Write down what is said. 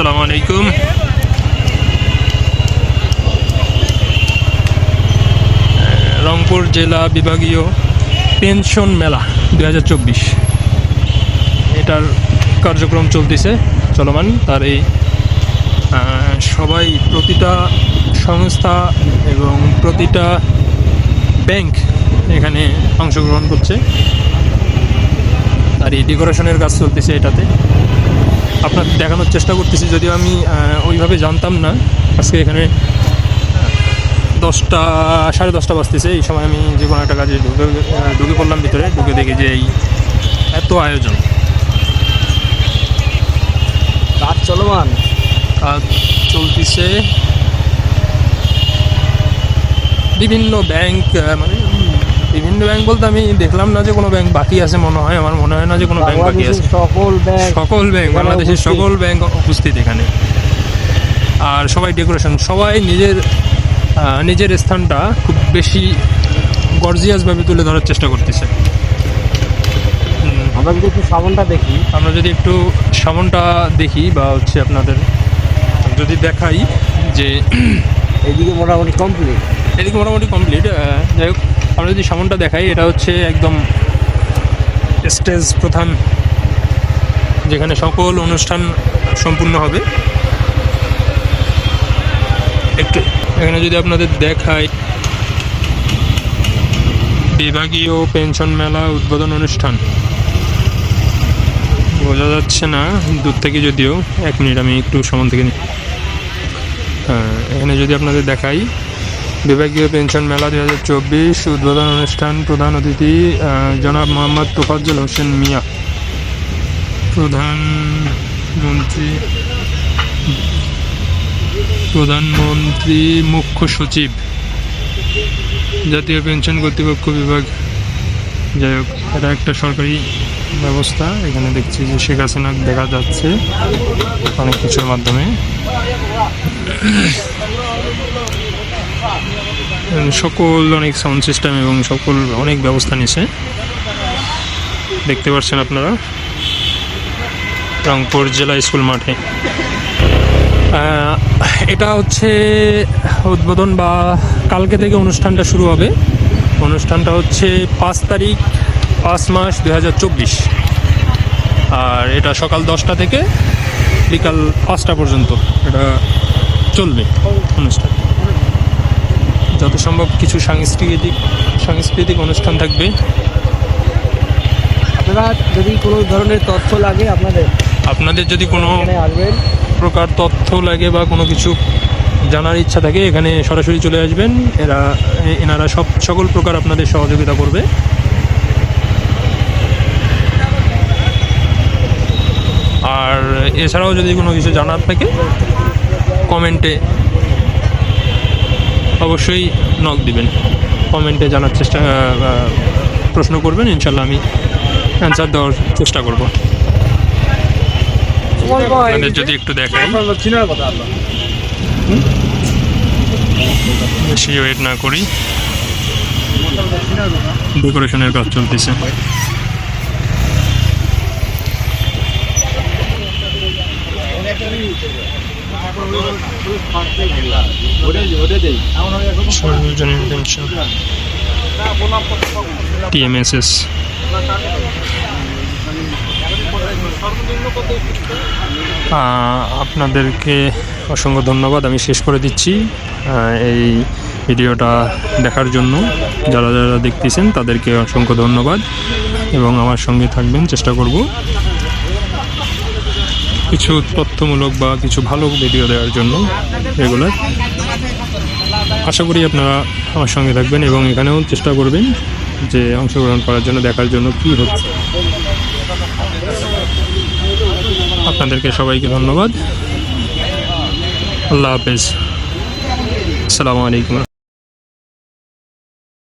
আসসালামু আলাইকুম। রংপুর জেলা বিভাগীয় পেনশন মেলা দু হাজার চব্বিশ। এটার কার্যক্রম চলতেছে, চলমান। তার এই সবাই প্রতিটা সংস্থা এবং প্রতিটা ব্যাংক এখানে অংশগ্রহণ করছে। আর এই ডেকোরেশনের কাজ চলতেছে এটাতে। আপনার দেখানোর চেষ্টা করতেছি যদিও আমি ওইভাবে জানতাম না। আজকে এখানে দশটা সাড়ে দশটা বাজতেছে এই সময় আমি যে কোনো একটা কাজে ঢুকে ঢুকে পড়লাম ভিতরে ঢুকে দেখি যে এই এত আয়োজন। কাজ চলমান? কাজ চলতেছে। বিভিন্ন ব্যাংক মানে উম, ব্যাংক বলতে আমি দেখলাম না যে কোনো ব্যাংক বাকি আছে মনে হয়। আমার মনে হয় না যে কোনো ব্যাংক বাকি আছে। সকল ব্যাংক সকল ব্যাংক বাংলাদেশের। সকল ব্যাংক উপস্থিত এখানে। আর সবাই ডেকোরেশন সবাই নিজের নিজের স্থানটা খুব বেশি গর্জিয়াসভাবে তুলে ধরার চেষ্টা করতেছে। আমরা যদি একটু সাবানটা দেখি। আমরা যদি একটু সামনটা দেখি বা হচ্ছে আপনাদের যদি দেখাই যে এইদিকে মোটামুটি কমপ্লিট এদিকে মোটামুটি কমপ্লিট যাই হোক। আমরা যদি সামনটা দেখাই, এটা হচ্ছে একদম স্টেজ প্রধান, যেখানে সকল অনুষ্ঠান সম্পূর্ণ হবে। একটু, এখানে যদি আপনাদের দেখাই, বিভাগীয় পেনশন মেলা উদ্বোধন অনুষ্ঠান। বোঝা যাচ্ছে না, দূর থেকে যদিও, এক মিনিট আমি একটু সামন থেকে নিই হ্যাঁ এখানে যদি আপনাদের দেখাই বিভাগীয় পেনশন মেলা দুই হাজার চব্বিশ উদ্বোধন অনুষ্ঠান প্রধান অতিথি জনাব মোহাম্মদ তোফাজ্জল হোসেন মিয়া। প্রধানমন্ত্রী প্রধানমন্ত্রী মুখ্য সচিব, জাতীয় পেনশন কর্তৃপক্ষ বিভাগ। যাই হোক, এটা একটা সরকারি ব্যবস্থা, এখানে দেখছি যে শেখ হাসিনা দেখা যাচ্ছে অনেক কিছুর মাধ্যমে। সকল অনেক সাউন্ড সিস্টেম এবং সকল অনেক ব্যবস্থা নিছে। দেখতে পাচ্ছেন আপনারা? রংপুর জেলা স্কুল মাঠে। এটা হচ্ছে উদ্বোধন বা কালকে থেকে অনুষ্ঠানটা শুরু হবে। অনুষ্ঠানটা হচ্ছে পাঁচ তারিখ, পাঁচ মাস দু হাজার চব্বিশ। আর এটা সকাল দশটা থেকে বিকাল পাঁচটা পর্যন্ত। এটা চলবে অনুষ্ঠান যত সম্ভব কিছু সাংস্কৃতিক সাংস্কৃতিক অনুষ্ঠান থাকবে। আপনারা যদি কোনো ধরনের তথ্য লাগে আপনাদের আপনাদের যদি কোনো আসবেন। প্রকার তথ্য লাগে বা কোনো কিছু জানার ইচ্ছা থাকে এখানে সরাসরি চলে আসবেন। এরা এনারা সব সকল প্রকার আপনাদের সহযোগিতা করবে। আর এছাড়াও যদি কোনো কিছু জানার থাকে কমেন্টে অবশ্যই নক দিবেন। কমেন্টে জানার চেষ্টা প্রশ্ন করবেন ইনশাল্লাহ আমি অ্যান্সার দেওয়ার চেষ্টা করব। আপনাদের যদি একটু দেখাই। বেশি ওয়েট না করি। ডেকোরেশনের কাজ চলতেছে। সর্বজনীন পেনশন টিএমএসএস আপনাদেরকে অসংখ্য ধন্যবাদ। আমি শেষ করে দিচ্ছি এই ভিডিওটা দেখার জন্য। যারা যারা দেখতেছেন, তাদেরকে অসংখ্য ধন্যবাদ এবং আমার সঙ্গে থাকবেন, চেষ্টা করব। কিছু তথ্যমূলক বা কিছু ভালো ভিডিও দেওয়ার জন্য রেগুলার আশা করি আপনারা আমার সঙ্গে থাকবেন এবং এখানেও চেষ্টা করবেন যে অংশগ্রহণ করার জন্য, দেখার জন্য কী হচ্ছে। আপনাদেরকে সবাইকে ধন্যবাদ। আল্লাহ হাফেজ। আসসালামু আলাইকুম।